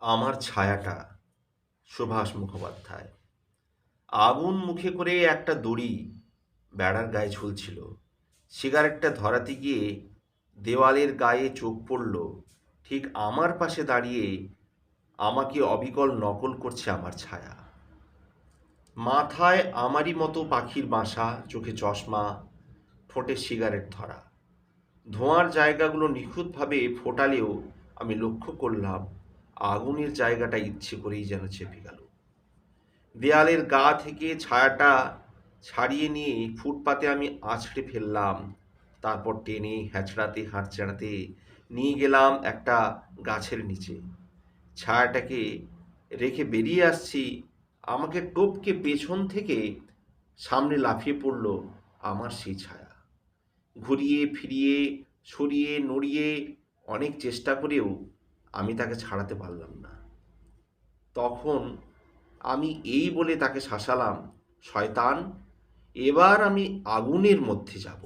আমার ছায়াটা সুভাষ মুখোপাধ্যায়। আগুন মুখে করে একটা দড়ি বেড়ার গায়ে ঝুলছিল। সিগারেটটা ধরাতে গিয়ে দেওয়ালের গায়ে চোখ পড়ল। ঠিক আমার পাশে দাঁড়িয়ে আমাকে অবিকল নকল করছে আমার ছায়া। মাথায় আমারই মতো পাখির বাসা, চোখে চশমা ফোটে সিগারেট ধরা। ধোঁয়ার জায়গাগুলো নিখুঁতভাবে ফোটালেও আমি লক্ষ্য করলাম আগুনের জায়গাটা ইচ্ছে করেই যেন চেপে গেল। দেয়ালের গা থেকে ছায়াটা ছাড়িয়ে নিয়ে ফুটপাতে আমি আছড়ে ফেললাম। তারপর টেনে হ্যাঁচড়াতে হাঁচড়াতে নিয়ে গেলাম একটা গাছের নিচে। ছায়াটাকে রেখে বেরিয়ে আসছি। আমাকে টপকে পেছন থেকে সামনে লাফিয়ে পড়ল আমার সেই ছায়া। ঘুরিয়ে, ফিরিয়ে, সরিয়ে, নড়িয়ে অনেক চেষ্টা করেও আমি তাকে ছাড়াতে পারলাম না। তখন আমি এই বলে তাকে শাসালাম, শয়তান, এবার আমি আগুনের মধ্যে যাব।